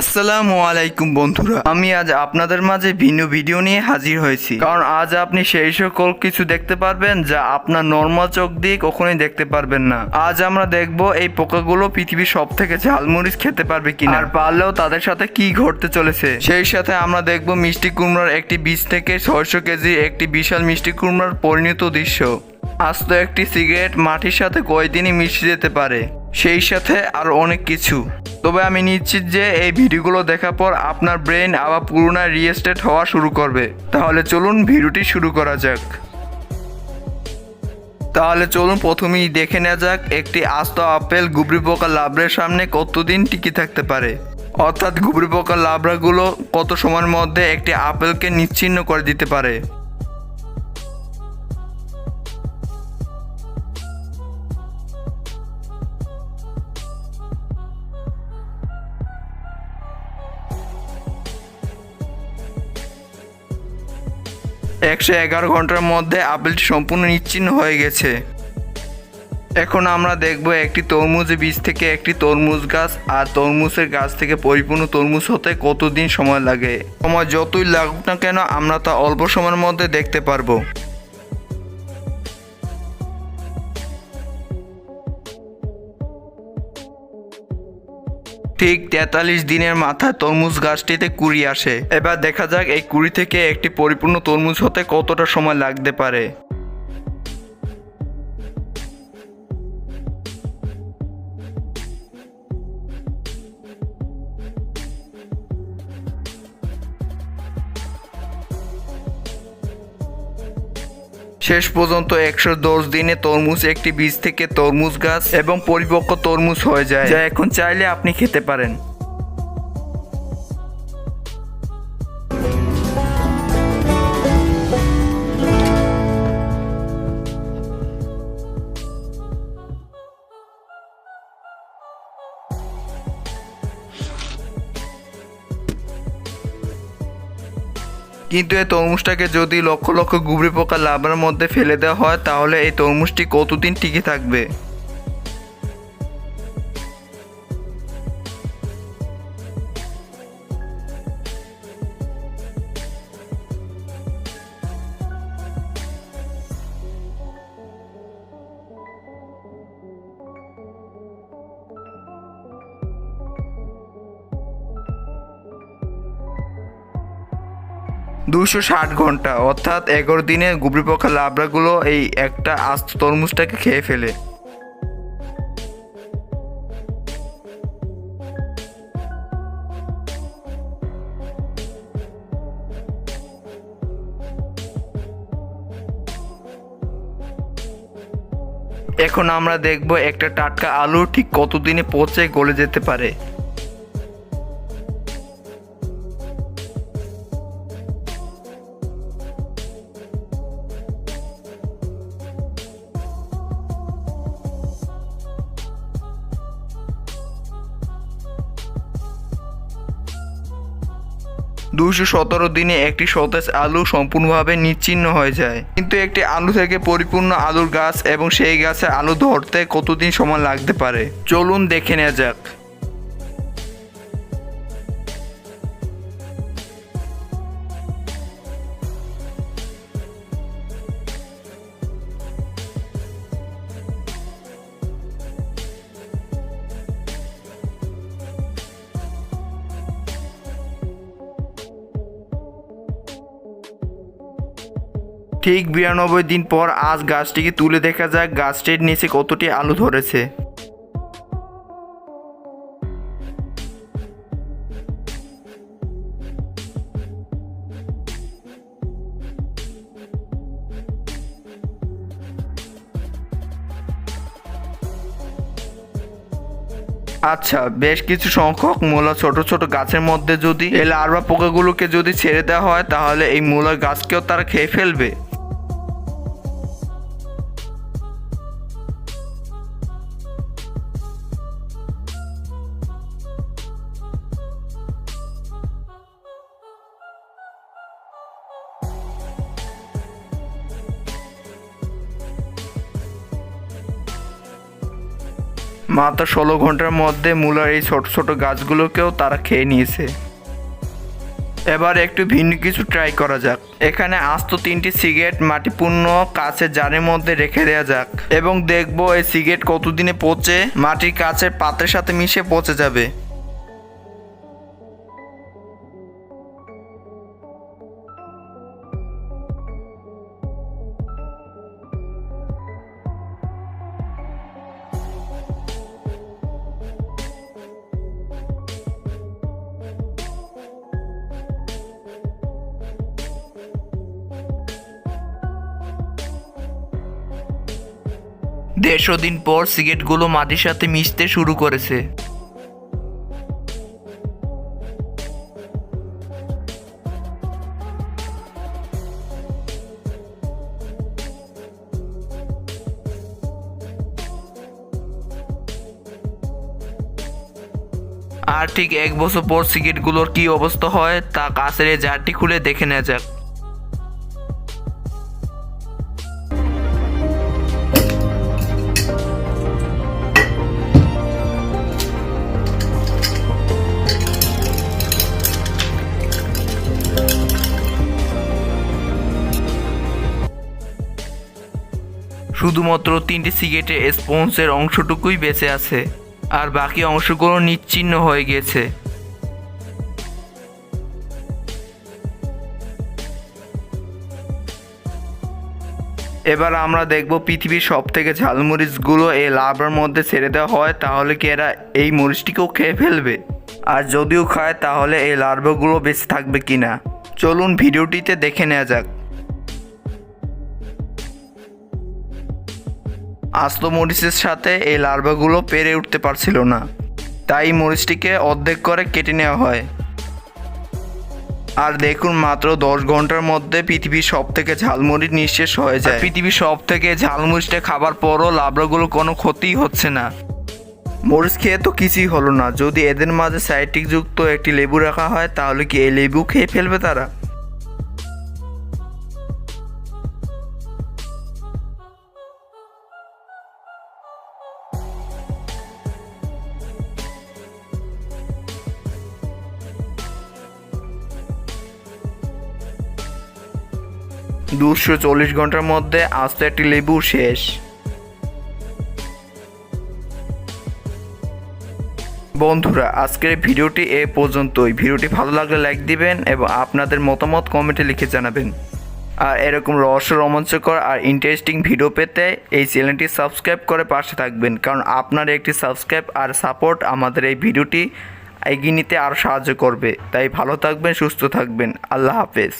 আসসালামু আলাইকুম বন্ধুরা। আমি আজ আপনাদের মাঝে ভিন্ন ভিডিও নিয়ে হাজির হয়েছি। কারণ আজ আপনি সেই সকল কিছু দেখতে পারবেন যা আপনার নর্মাল চোখ দিয়ে কখনোই দেখতে পারবেন না। আজ আমরা দেখব এই পোকাগুলো পৃথিবীর সব থেকে ঝালমরিচ খেতে পারবে কিনা আর পারলেও তাদের সাথে কি ঘটতে চলেছে। সেই সাথে আমরা দেখব মিষ্টি কুমড়ার একটি বীজ থেকে ছয়শো কেজি একটি বিশাল মিষ্টি কুমড়ার পরিণত দৃশ্য। আস্ত একটি সিগারেট মাটির সাথে কয়দিনই মিশে যেতে পারে। সেই সাথে আর অনেক কিছু। তবে আমি নিশ্চিত যে এই ভিডিওগুলো দেখার পর আপনার ব্রেন আবার পুরোনায় রিয়েস্টেট হওয়া শুরু করবে। তাহলে চলুন ভিডিওটি শুরু করা যাক। তাহলে চলুন প্রথমেই দেখে নেওয়া যাক একটি আস্ত আপেল গুবরি পোকা লাবড়ের সামনে কতদিন টিকে থাকতে পারে। অর্থাৎ গুবরি পোকা লাবড়াগুলো কত সময়ের মধ্যে একটি আপেলকে নিচ্ছিন্ন করে দিতে পারে। একশো এগারো ঘণ্টার মধ্যে আপেলটি সম্পূর্ণ নিচ্ছিন্ন হয়ে গেছে। এখন আমরা দেখব একটি তরমুজের বীজ থেকে একটি তরমুজ গাছ, আর তরমুজের গাছ থেকে পরিপূর্ণ তরমুজ হতে কতদিন সময় লাগে? সময় যতই লাগুক না কেন, আমরা তা অল্প সময়ের মধ্যে দেখতে পারব। ঠিক তেতাল্লিশ দিনের মাথায় তরমুজ গাছটিতে কুড়ি আসে। এবার দেখা যাক এই কুড়ি থেকে একটি পরিপূর্ণ তরমুজ হতে কতটা সময় লাগতে পারে। শেষ পর্যন্ত একশো দশ দিনে তরমুজ একটি বীজ থেকে তরমুজ গাছ এবং পরিপক্ক তরমুজ হয়ে যায়, যা এখন চাইলে আপনি খেতে পারেন। কিন্তু এই তরমুজটাকে যদি লক্ষ লক্ষ গুবরি পোকা লাভার মধ্যে ফেলে দেওয়া হয়, তাহলে এই তরমুজটি কতদিন টিকে থাকবে? দুশো ষাট ঘণ্টা, অর্থাৎ এগারো দিনে গুবরি পোকা লাবড়াগুলো এই একটা আস্ত তরমুজটাকে খেয়ে ফেলে। এখন আমরা দেখব একটা টাটকা আলু ঠিক কতদিনে পচে গলে যেতে পারে। দুশো সতেরো দিনে একটি সতেজ আলু সম্পূর্ণভাবে নিচ্ছিন্ন হয়ে যায়। কিন্তু একটি আলু থেকে পরিপূর্ণ আলুর গাছ এবং সেই গাছে আলু ধরতে কতদিন সময় লাগতে পারে? চলুন দেখে নেওয়া যাক। ঠিক বিরানব্বই দিন পর আজ গাছটিকে তুলে দেখা যাক গাছটির নিচে কতটি আলু ধরেছে। আচ্ছা বেশ কিছু সংখ্যক মূলা ছোট ছোট গাছের মধ্যে যদি এই লার্ভা পোকাগুলোকে যদি ছেড়ে দেওয়া হয়, তাহলে এই মূলার গাছকেও তারা খেয়ে ফেলবে। মাত্র ষোলো ঘণ্টার মধ্যে মূলার এই ছোট ছোট গাছগুলোকেও তারা খেয়ে নিয়েছে। এবার একটু ভিন্ন কিছু ট্রাই করা যাক। এখানে আস্ত তিনটি সিগারেট মাটিপূর্ণ কাছের জারের মধ্যে রেখে দেওয়া যাক এবং দেখব এই সিগারেট কতদিনে পচে, মাটির কাছের পাতের সাথে মিশে পচে যাবে। দেড়শো দিন পর সিগারেটগুলো মাটির সাথে মিশতে শুরু করেছে। আর ঠিক এক বছর পর সিগারেটগুলোর কি অবস্থা হয়, তা কাছের জারটি খুলে দেখে নেওয়া যাক। শুধুমাত্র তিনটি সিগারেটের স্পঞ্জের অংশটুকুই বেঁচে আছে, আর বাকি অংশগুলো নিচ্ছিন্ন হয়ে গেছে। এবার আমরা দেখব পৃথিবীর সব থেকে ঝালমরিচগুলো এই লাভার মধ্যে ছেড়ে দেওয়া হয়, তাহলে কি এরা এই মরিচটিকেও খেয়ে ফেলবে? আর যদিও খায়, তাহলে এই লার্ভাগুলো বেঁচে থাকবে কিনা? চলুন ভিডিওটিতে দেখে নেওয়া যাক। আস্ত মরিচের সাথে এই লার্ভাগুলো পেরে উঠতে পারছিল না। তাই মরিচটিকে অর্ধেক করে কেটে নেওয়া হয়। আর দেখুন মাত্র দশ ঘণ্টার মধ্যে পৃথিবীর সব থেকে ঝালমরিচ নিঃশেষ হয়ে যায়। পৃথিবীর সব থেকে ঝালমরিচটা খাবার পরও লাবড়াগুলো কোনো ক্ষতিই হচ্ছে না। মরিচ খেয়ে তো কিছুই হলো না। যদি এদের মাঝে সাইট্রিক যুক্ত একটি লেবু রাখা হয় তাহলে কি এই লেবু খেয়ে ফেলবে তারা? দুশো চল্লিশ ঘণ্টার মধ্যে আস্ত একটি লেবু শেষ। বন্ধুরা, আজকের ভিডিওটি এ পর্যন্তই। ভিডিওটি ভালো লাগলে লাইক দিবেন এবং আপনাদের মতামত কমেন্টে লিখে জানাবেন। আর এরকম রহস্য রোমাঞ্চকর আর ইন্টারেস্টিং ভিডিও পেতে এই চ্যানেলটি সাবস্ক্রাইব করে পাশে থাকবেন। কারণ আপনার একটি সাবস্ক্রাইব আর সাপোর্ট আমাদের এই ভিডিওটি এগিয়ে নিতে আরও সাহায্য করবে। তাই ভালো থাকবেন, সুস্থ থাকবেন। আল্লাহ হাফেজ।